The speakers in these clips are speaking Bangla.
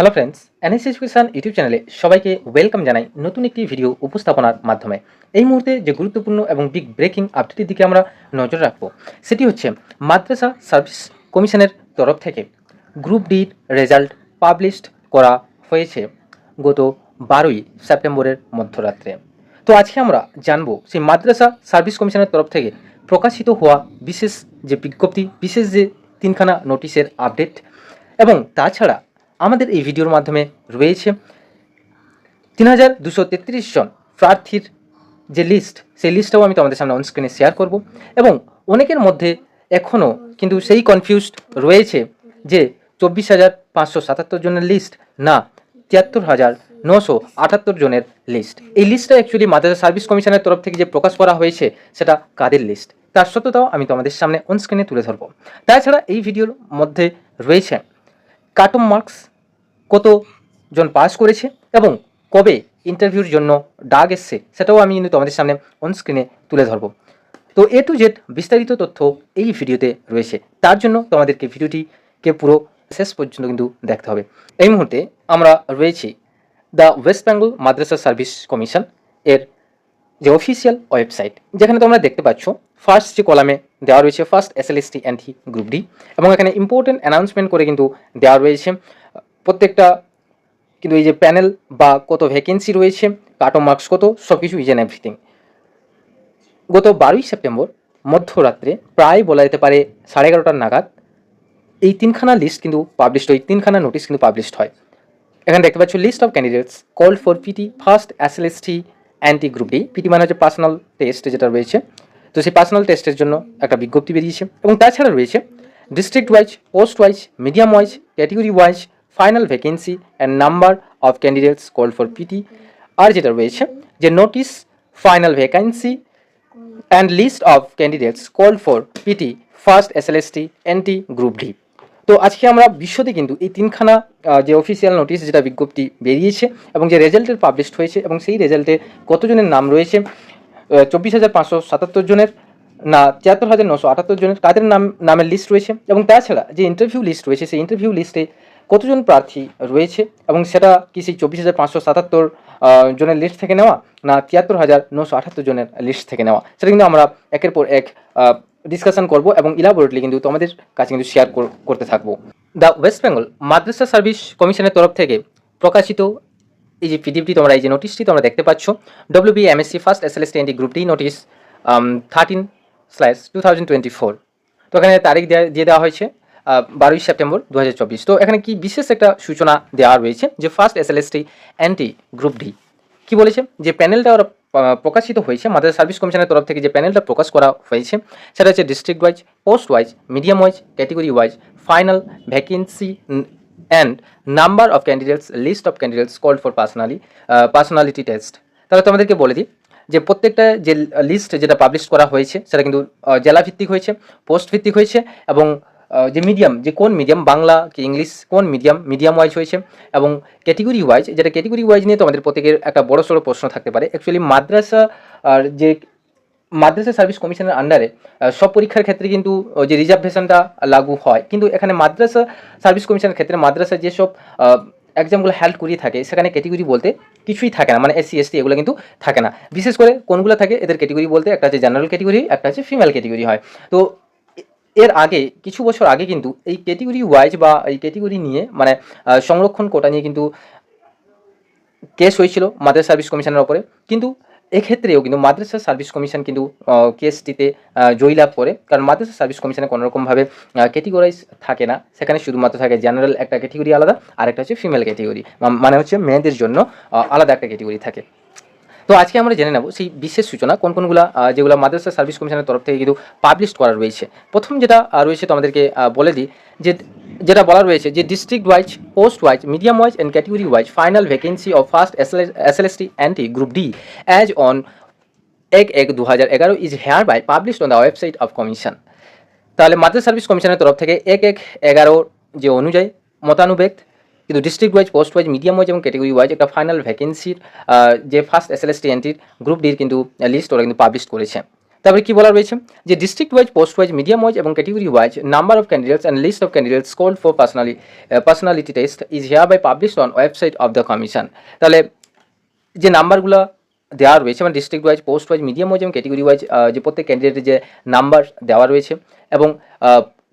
Hello friends NS education YouTube চ্যানেলে সবাইকে ওয়েলকাম জানাই নতুন একটি ভিডিও উপস্থাপনার মাধ্যমে। এই মুহূর্তে যে গুরুত্বপূর্ণ এবং বিগ ব্রেকিং আপডেটের দিকে আমরা নজর রাখব, সেটি হচ্ছে মাদ্রাসা সার্ভিস কমিশনের তরফ থেকে গ্রুপ ডির রেজাল্ট পাবলিশড করা হয়েছে গত বারোই সেপ্টেম্বরের মধ্যরাত্রে। তো আজকে আমরা জানব সেই মাদ্রাসা সার্ভিস কমিশনের তরফ থেকে প্রকাশিত হওয়া বিশেষ যে বিজ্ঞপ্তি, বিশেষ যে তিনখানা নোটিশের আপডেট এবং তাছাড়া আমাদের এই ভিডিওর মাধ্যমে রয়েছে তিন হাজার দুশো তেত্রিশ জন প্রার্থীর যে লিস্ট সেই লিস্টটাও আমি তোমাদের সামনে অনস্ক্রিনে শেয়ার করব। এবং অনেকের মধ্যে এখনও কিন্তু সেই কনফিউজড রয়েছে যে চব্বিশ হাজার পাঁচশো সাতাত্তর জনের লিস্ট না তিয়াত্তর হাজার নশো আটাত্তর জনের লিস্ট এই লিস্টটা অ্যাকচুয়ালি মাদ্রাসা সার্ভিস কমিশনের তরফ থেকে যে প্রকাশ করা হয়েছে, সেটা কাদের লিস্ট তার সত্যতাও আমি তোমাদের সামনে অনস্ক্রিনে তুলে ধরবো। তাছাড়া এই ভিডিওর মধ্যে রয়েছে কাটম মার্কস কতজন পাস করেছে এবং কবে ইন্টারভিউর জন্য ডাক এসছে সেটাও আমি কিন্তু তোমাদের সামনে অন স্ক্রিনে তুলে ধরবো। তো এ টু জেড বিস্তারিত তথ্য এই ভিডিওতে রয়েছে। তার জন্য তোমাদেরকে ভিডিওটিকে পুরো শেষ পর্যন্ত কিন্তু দেখতে হবে। এই মুহূর্তে আমরা রয়েছি the West Bengal Madrasa service commission এর যে অফিসিয়াল ওয়েবসাইট যেখানে তোমরা দেখতে পাচ্ছ ফার্স্ট যে কলামে দেওয়া রয়েছে first S L S T NT group D এবং এখানে ইম্পর্টেন্ট অ্যানাউন্সমেন্ট করে কিন্তু দেওয়া রয়েছে। প্রত্যেকটা কিন্তু এই যে প্যানেল বা কত ভ্যাকেন্সি রয়েছে কাট মার্কস কত সব কিছু ইজ অ্যান্ড এভরিথিং গত বারোই সেপ্টেম্বর মধ্যরাত্রে প্রায় বলা যেতে পারে সাড়ে এগারোটার নাগাদ এই তিনখানা লিস্ট কিন্তু পাবলিশড হয় তিনখানা নোটিশ কিন্তু পাবলিশড হয়। এখানে দেখতে পাচ্ছ list of candidates call for PT first S NT group D PT মানে হচ্ছে পার্সোনাল টেস্ট যেটা রয়েছে। তো সেই পার্সোনাল টেস্টের জন্য একটা বিজ্ঞপ্তি বেরিয়েছে। এবং তাছাড়া রয়েছে district wise post wise medium wise category wise final vacancy and number of candidates call for P T আর যেটা রয়েছে যে notice final vacancy and list of candidates call for P T first S L S T N T group D তো আজকে আমরা বিশ্বতে কিন্তু এই তিনখানা যে অফিসিয়াল নোটিশ যেটা বিজ্ঞপ্তি বেরিয়েছে এবং যে রেজাল্টের পাবলিশড হয়েছে এবং সেই রেজাল্টে কতজনের নাম রয়েছে চব্বিশ হাজার পাঁচশো সাতাত্তর জনের না, তিয়াত্তর হাজার নশো আটাত্তর জনের কাদের নাম, নামের লিস্ট রয়েছে এবং তাছাড়া যে ইন্টারভিউ লিস্ট রয়েছে, সেই ইন্টারভিউ লিস্টে কতজন প্রার্থী রয়েছে এবং সেটা কি সেই চব্বিশ হাজার পাঁচশো সাতাত্তর জনের লিস্ট থেকে নেওয়া না তিয়াত্তর হাজার নশো জনের লিস্ট থেকে নেওয়া? সেটা কিন্তু আমরা একের পর এক ডিসকাশন করব এবং ইলাবোরেটলি কিন্তু তোমাদের কাছে কিন্তু শেয়ার করতে থাকব। The West Bengal Madrasa service কমিশনের তরফ থেকে প্রকাশিত এই যে পিডিএফটি তোমরা, এই যে নোটিশটি তোমরা দেখতে পাচ্ছ W B MSC first S L S T group D notice thirteen slash two thousand twenty four তো এখানে তারিখ দিয়ে দেওয়া হয়েছে। বারোই সেপ্টেম্বর দু হাজার চব্বিশ। তো এখানে কি বিশেষ একটা সূচনা দেওয়া রয়েছে যে first S L S T NT group D কি বলেছে? যে প্যানেলটা ওরা প্রকাশিত হয়েছে মাদ্রাসা সার্ভিস কমিশনের তরফ থেকে যে প্যানেলটা প্রকাশ করা হয়েছে সেটা হচ্ছে district wise post wise medium wise category wise final vacancy and number of candidates list of candidates called for personally personality test তাহলে তোমাদেরকে বলে দিই যে প্রত্যেকটা যে লিস্ট যেটা পাবলিশ করা হয়েছে সেটা কিন্তু আহ, জেলা ভিত্তিক হয়েছে পোস্ট ভিত্তিক হয়েছে এবং যে মিডিয়াম যে কোন মিডিয়াম বাংলা কি ইংলিশ কোন মিডিয়াম মিডিয়াম ওয়াইজ হয়েছে, এবং ক্যাটেগরি ওয়াইজ যেটা ক্যাটেগরি ওয়াইজ নিয়ে তোমাদের প্রত্যেকের একটা বড় সড়ো প্রশ্ন থাকতে পারে। অ্যাকচুয়ালি মাদ্রাসা আর যে মাদ্রাসা সার্ভিস কমিশনের আন্ডারে সব পরীক্ষার ক্ষেত্রে কিন্তু যে রিজার্ভেশনটা লাগু হয়। কিন্তু এখানে মাদ্রাসা সার্ভিস কমিশনের ক্ষেত্রে মাদ্রাসা যেসব এক্সামগুলো হেল্প করিয়ে থাকে, সেখানে ক্যাটেগরি বলতে কিছুই থাকে না মানে এসসি এসটি এগুলো কিন্তু থাকে না। বিশেষ করে কোনগুলো থাকে? এদের ক্যাটেগরি বলতে একটা হচ্ছে জেনারেল ক্যাটেগরি একটা হচ্ছে ফিমেল ক্যাটেগরি হয়। তো এর আগে, কিছু বছর আগে কিন্তু এই ক্যাটেগরি ওয়াইজ বা এই ক্যাটেগরি নিয়ে মানে সংরক্ষণ কোটা নিয়ে কিন্তু কেস হয়েছিল মাদ্রাসা সার্ভিস কমিশনের ওপরে। কিন্তু এক্ষেত্রেও কিন্তু মাদ্রাসা সার্ভিস কমিশন কিন্তু কেসটিতে জয়লাভ করে। কারণ মাদ্রাসা সার্ভিস কমিশনে কোনো রকমভাবে ক্যাটেগরাইজ থাকে না। সেখানে শুধুমাত্র থাকে জেনারেল একটা ক্যাটেগরি আলাদা আর একটা হচ্ছে ফিমেল ক্যাটেগরি মানে হচ্ছে মেয়েদের জন্য আলাদা একটা ক্যাটেগরি থাকে। তো আজকে আমরা জেনে নেব সেই বিশেষ সূচনা কোন কোনগুলো যেগুলো মাদ্রাসা সার্ভিস কমিশনের তরফ থেকে কিন্তু পাবলিশ করা রয়েছে। প্রথম যেটা রয়েছে তোমাদেরকে আহ, বলে দিই যে যেটা বলা রয়েছে যে district wise post wise medium wise and category wise final vacancy of first S L S T NT group D as on এক এক দু হাজার এগারো is here by published on the website of commission তাহলে মাদ্রাসা সার্ভিস কমিশনের তরফ থেকে এক এক এগারো যে অনুযায়ী মতানুবেগ কিন্তু district wise post wise medium wise এবং ক্যাটেগরি ওয়াইজ একটা ফাইনাল ভ্যাকেন্সির যে first S L S T group ডির কিন্তু লিস্ট ওরা কিন্তু পাবলিশ করেছে। তারপরে কি বলা রয়েছে? যে district wise post wise medium wise এবং category wise number of candidates and list of candidates called for personally personality test is here by published on website of the commission তাহলে যে নাম্বারগুলো দেওয়া রয়েছে মানে district wise post wise medium wise এবং ক্যাটেগরি ওয়াইজ যে প্রত্যেক ক্যান্ডিডেটের যে নাম্বার দেওয়া রয়েছে এবং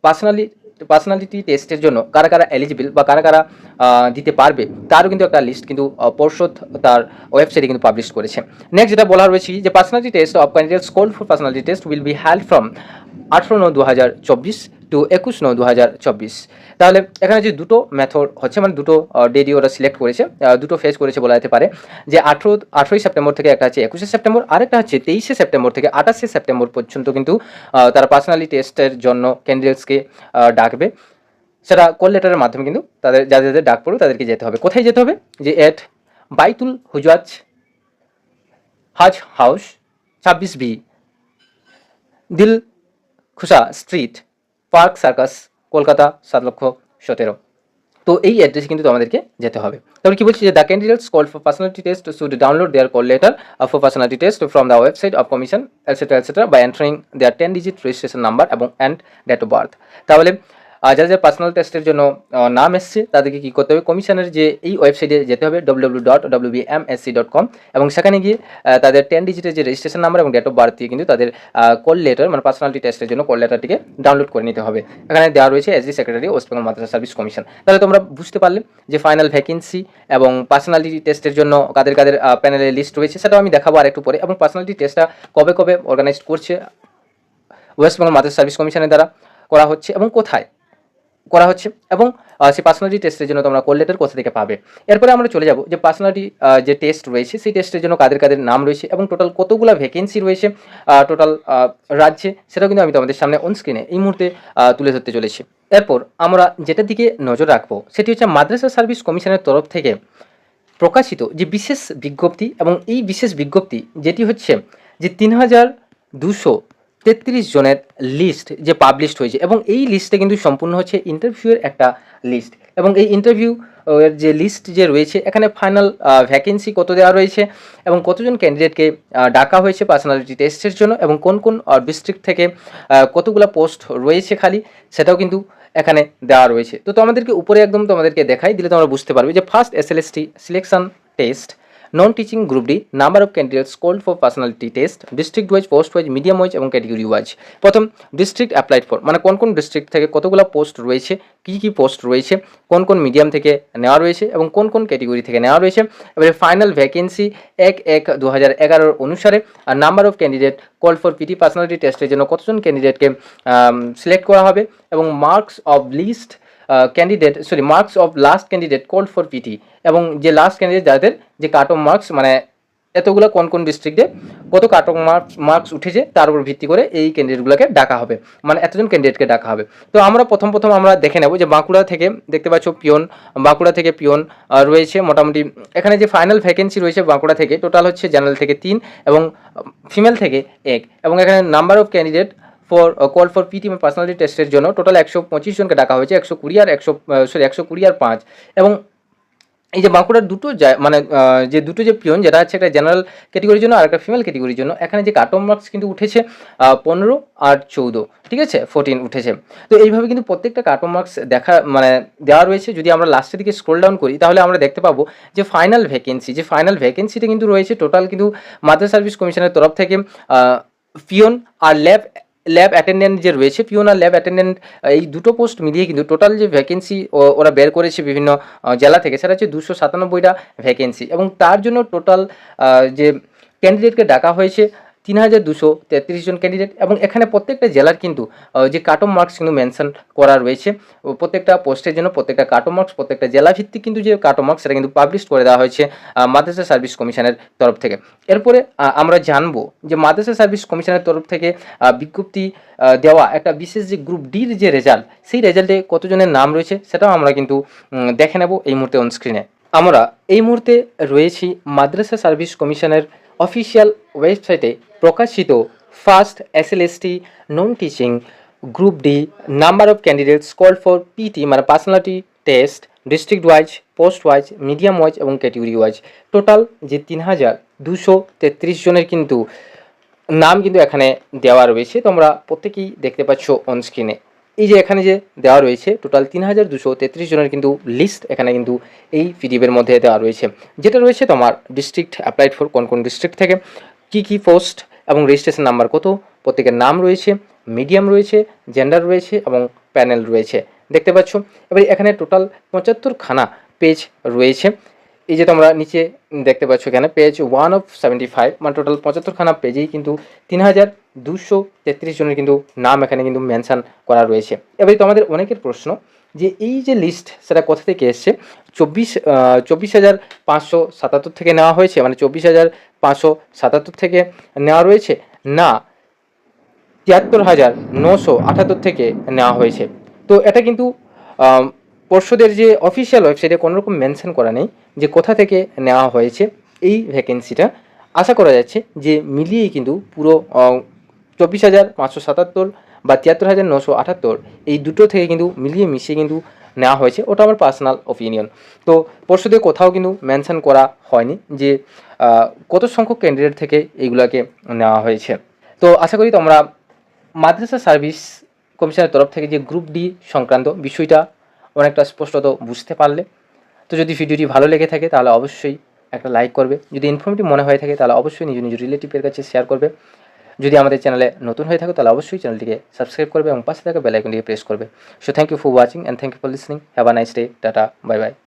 পার্সোনালি পার্সোনালিটি টেস্টের জন্য কারা কারা এলিজিবল বা কারা কারা দিতে পারবে, তারও কিন্তু একটা লিস্ট কিন্তু পর্ষদ তার ওয়েবসাইটে কিন্তু পাবলিশ করেছে। নেক্সট যেটা বলা রয়েছে, যে personality test of candidates call for personality test will be held from আঠেরো নয় দু হাজার চব্বিশ টু একুশ নয় দু হাজার চব্বিশ। তাহলে এখানে যে দুটো মেথড হচ্ছে মানে দুটো ডেডি ওরা সিলেক্ট করেছে দুটো ফেজ করেছে বলা যেতে পারে। যে আঠেরো, আঠেরোই সেপ্টেম্বর থেকে একটা হচ্ছে একুশে সেপ্টেম্বর, আরেকটা হচ্ছে তেইশে সেপ্টেম্বর থেকে আঠাশে সেপ্টেম্বর পর্যন্ত কিন্তু তারা পার্সোনালি টেস্টের জন্য ক্যান্ডিডেটসকে ডাকবে। সেটা কল লেটারের মাধ্যমে কিন্তু তাদের, যাদের যাদের ডাক পড়বে তাদেরকে যেতে হবে। কোথায় যেতে হবে? যে এট বাইতুল হুজাজ হাজ হাউস, ছাব্বিশ B Dil Khusha street. Park, circus, Kolkata, সাত লক্ষ সতেরো। তো এই অ্যাড্রেসে কিন্তু আমাদেরকে যেতে হবে। তারপর কি বলছি যে the candidates call for personality test should download their call letter for personality test from the website of commission etcetera etcetera by entering their ten digit registration number এবং অ্যান্ড ডেট অফ বার্থ তাহলে যারা যারা পার্সোনাল টেস্টের জন্য নাম এসছে, তাদেরকে কী করতে হবে? কমিশনের যে এই ওয়েবসাইটে যেতে হবে W dot W M S C dot com এবং সেখানে গিয়ে তাদের টেন ডিজিটের যে রেজিস্ট্রেশন নাম্বার এবং ডেট অফ বার্থ দিয়ে কিন্তু তাদের কল লেটার মানে পার্সোনালিটি টেস্টের জন্য কল লেটারটিকে ডাউনলোড করে নিতে হবে। এখানে দেওয়া রয়েছে S D secretary West Bengal Madrasa service commission তাহলে তোমরা বুঝতে পারলে যে ফাইনাল ভ্যাকেন্সি এবং পার্সোনালিটি টেস্টের জন্য কাদের কাদের প্যানেলের লিস্ট রয়েছে, সেটাও আমি দেখাবো আর একটু পরে। এবং পার্সোনালিটি টেস্টটা কবে কবে অর্গানাইজ করছে? ওয়েস্ট বেঙ্গল মাদ্রাসা সার্ভিস কমিশনের দ্বারা করা হচ্ছে এবং কোথায়? করা হচ্ছে এবং সেই পার্সোনালিটি টেস্টের জন্য তোমরা কল লেটার কোথা থেকে পাবে? এরপরে আমরা চলে যাব যে পার্সোনালিটি যে টেস্ট রয়েছে, সেই টেস্টের জন্য কাদের কাদের নাম রয়েছে এবং টোটাল কতগুলো ভ্যাকেন্সি রয়েছে টোটাল রাজ্যে, সেটাও কিন্তু আমি তোমাদের সামনে অন স্ক্রিনে এই মুহূর্তে তুলে ধরতে চলেছি। এরপর আমরা যেটার দিকে নজর রাখব, সেটি হচ্ছে মাদ্রাসা সার্ভিস কমিশনের তরফ থেকে প্রকাশিত যে বিশেষ বিজ্ঞপ্তি এবং এই বিশেষ বিজ্ঞপ্তি, যেটি হচ্ছে যে তিন হাজার দুশো তেত্রিশ জনের লিস্ট যে পাবলিশড হয়েছে এবং এই লিস্টে কিন্তু সম্পূর্ণ হচ্ছে ইন্টারভিউয়ের একটা লিস্ট এবং এই ইন্টারভিউ এর যে লিস্ট যে রয়েছে, এখানে ফাইনাল ভ্যাকেন্সি কত দেওয়া রয়েছে এবং কতজন ক্যান্ডিডেটকে ডাকা হয়েছে পার্সোনালিটি টেস্টের জন্য এবং কোন কোন ডিস্ট্রিক্ট থেকে কতগুলো পোস্ট রয়েছে খালি সেটাও কিন্তু এখানে দেওয়া রয়েছে। তো তোমাদেরকে উপরে একদম তোমাদেরকে দেখাই, দিলে তোমরা বুঝতে পারবে যে first S L S T selection test non teaching group D number of candidates called for personality test district wise post wise medium wise এবং ক্যাটেগরি ওয়াইজ প্রথম ডিস্ট্রিক্ট অ্যাপ্লাইড ফর মানে কোন কোন ডিস্ট্রিক্ট থেকে কতগুলো পোস্ট রয়েছে, কী কী পোস্ট রয়েছে, কোন কোন মিডিয়াম থেকে নেওয়া রয়েছে এবং কোন কোন ক্যাটেগরি থেকে নেওয়া রয়েছে। এবারে ফাইনাল ভ্যাকেন্সি এক এক দু হাজার এগারোর অনুসারে, আর number of candidate call for PT personality টেস্টের জন্য কতজন ক্যান্ডিডেটকে সিলেক্ট করা হবে এবং marks of list candidate sorry marks of last candidate call for PT এবং যে লাস্ট ক্যান্ডিডেট যাদের, যে কাট অফ মার্কস মানে এতগুলো কোন কোন ডিস্ট্রিক্টে কত কাট অফ মার্কস মার্কস উঠেছে, তার উপর ভিত্তি করে এই ক্যান্ডিডেটগুলোকে ডাকা হবে। মানে এতজন ক্যান্ডিডেটকে ডাকা হবে। তো আমরা প্রথম প্রথম আমরা দেখে নেব যে বাঁকুড়া থেকে দেখতে পাচ্ছ পিয়ন, বাঁকুড়া থেকে পিয়ন রয়েছে মোটামুটি, এখানে যে ফাইনাল ভ্যাকেন্সি রয়েছে বাঁকুড়া থেকে টোটাল হচ্ছে জেনারেল থেকে তিন এবং ফিমেল থেকে এক এবং এখানে number of candidate for call for PT personality টেস্টের জন্য টোটাল একশো পঁচিশ জনকে ডাকা হয়েছে, একশো কুড়ি আর একশো সরি একশো কুড়ি আর পাঁচ। এবং এই যে বাঁকুড়ার দুটো মানে যে দুটো যে পিয়ন যেটা হচ্ছে একটা জেনারেল ক্যাটেগরির জন্য আর একটা ফিমেল ক্যাটেগরির জন্য, এখানে যে কাট মার্কস কিন্তু উঠেছে পনেরো আর চৌদ্দ, ঠিক আছে? ফোরটিন উঠেছে। তো এইভাবে কিন্তু প্রত্যেকটা কাট মার্কস দেখা মানে দেওয়া রয়েছে। যদি আমরা লাস্টের দিকে স্ক্রোল ডাউন করি, তাহলে আমরা দেখতে পাবো যে ফাইনাল ভ্যাকেন্সি যে ফাইনাল ভ্যাকেন্সিটা কিন্তু রয়েছে টোটাল কিন্তু মাদ্রাসা সার্ভিস কমিশনের তরফ থেকে পিয়ন আর ল্যাব ল্যাব অ্যাটেন্ডেন্ট যে রয়েছে পিওন আর ল্যাব অ্যাটেন্ডেন্ট এই দুটো পোস্ট মিলিয়ে কিন্তু টোটাল যে ভ্যাকেন্সি ওরা বের করেছে বিভিন্ন জেলা থেকে, সেটা হচ্ছে দুশো সাতানব্বইটা ভ্যাকেন্সি এবং তার জন্য টোটাল যে ক্যান্ডিডেটকে ডাকা হয়েছে তিন হাজার দুশো তেত্রিশ জন ক্যান্ডিডেট এবং এখানে প্রত্যেকটা জেলার কিন্তু যে কাট অফ মার্কস কিন্তু মেনশন করা রয়েছে। প্রত্যেকটা পোস্টের জন্য প্রত্যেকটা কাট অফ মার্কস প্রত্যেকটা জেলা ভিত্তিক কিন্তু যে কাট অফ মার্কস সেটা কিন্তু পাবলিশ করে দেওয়া হয়েছে মাদ্রাসা সার্ভিস কমিশনের তরফ থেকে। এরপরে আমরা জানব যে মাদ্রাসা সার্ভিস কমিশনের তরফ থেকে বিজ্ঞপ্তি দেওয়া একটা বিশেষ যে গ্রুপ ডির যে রেজাল্ট সেই রেজাল্টে কতজনের নাম রয়েছে সেটাও আমরা কিন্তু দেখে নেব এই মুহূর্তে অন স্ক্রিনে আমরা এই মুহূর্তে রয়েছি মাদ্রাসা সার্ভিস কমিশনের অফিসিয়াল ওয়েবসাইটে প্রকাশিত first S L S non teaching group D number of candidates call for PT মানে personality test, district wise, post wise, medium wise এবং ক্যাটেগরি ওয়াইজ। টোটাল যে তিন হাজার দুশো তেত্রিশ জনের কিন্তু নাম কিন্তু এখানে দেওয়া রয়েছে, তোমরা প্রত্যেকেই দেখতে পাচ্ছ অন স্ক্রিনে এই যে এখানে যে দেওয়া রয়েছে, টোটাল তিন হাজার দুশো তেত্রিশ জনের কিন্তু লিস্ট এখানে কিন্তু এই পিডিএফের মধ্যে দেওয়া রয়েছে। যেটা রয়েছে তোমার ডিস্ট্রিক্ট অ্যাপ্লাইড ফর কোন কোন ডিস্ট্রিক্ট থেকে কি কি পোস্ট এবং রেজিস্ট্রেশন নাম্বার কত, প্রত্যেকের নাম রয়েছে মিডিয়াম রয়েছে জেন্ডার রয়েছে এবং প্যানেল রয়েছে। দেখতে পাচ্ছ, এবার এখানে টোটাল পঁচাত্তরখানা পেজ রয়েছে। এই যে তোমরা নিচে দেখতে পাচ্ছ এখানে page one of seventy five মানে টোটাল পঁচাত্তরখানা পেজেই কিন্তু তিন হাজার দুশো তেত্রিশ জনের কিন্তু নাম এখানে কিন্তু মেনশান করা রয়েছে। এবারে তোমাদের অনেকের প্রশ্ন যে এই যে লিস্ট সেটা কোথা থেকে এসছে? চব্বিশ চব্বিশ হাজার পাঁচশো সাতাত্তর থেকে নেওয়া হয়েছে? মানে চব্বিশ হাজার পাঁচশো সাতাত্তর থেকে নেওয়া রয়েছে? না, তিয়াত্তর হাজার নশো আটাত্তর থেকে নেওয়া হয়েছে। তো এটা কিন্তু পর্ষদের যে অফিসিয়াল ওয়েবসাইটে কোনো রকম মেনশন করা নেই যে কোথা থেকে নেওয়া হয়েছে এই ভ্যাকেন্সিটা আশা করা যাচ্ছে যে মিলিয়েই কিন্তু পুরো চব্বিশ হাজার পাঁচশো সাতাত্তর বা তিয়াত্তর হাজার নশো আটাত্তর এই দুটো থেকে কিন্তু মিলিয়ে মিশিয়ে কিন্তু নেওয়া হয়েছে। ওটা আমার পার্সোনাল ওপিনিয়ন তো পর্ষদে কোথাও কিন্তু মেনশন করা হয়নি যে কত সংখ্যক ক্যান্ডিডেট থেকে এইগুলাকে নেওয়া হয়েছে। তো আশা করি তোমরা মাদ্রাসা সার্ভিস কমিশনের তরফ থেকে যে গ্রুপ ডি সংক্রান্ত বিষয়টা অনেকটা স্পষ্টত বুঝতে পারলে। তো যদি ভিডিওটি ভালো লেগে থাকে, তাহলে অবশ্যই একটা লাইক করবে। যদি ইনফর্মেটিভ মনে হয়ে থাকে, তাহলে অবশ্যই নিজ নিজ রিলেটিভের কাছে শেয়ার করবে। যদি আমাদের চ্যানেলে নতুন হয়ে থাকে, তাহলে অবশ্যই চ্যানেলটিকে সাবস্ক্রাইব করবে এবং পাশে থাকা বেলাইকনটিকে প্রেস করবে। So thank you for watching and thank you for listening have a nice day tata bye bye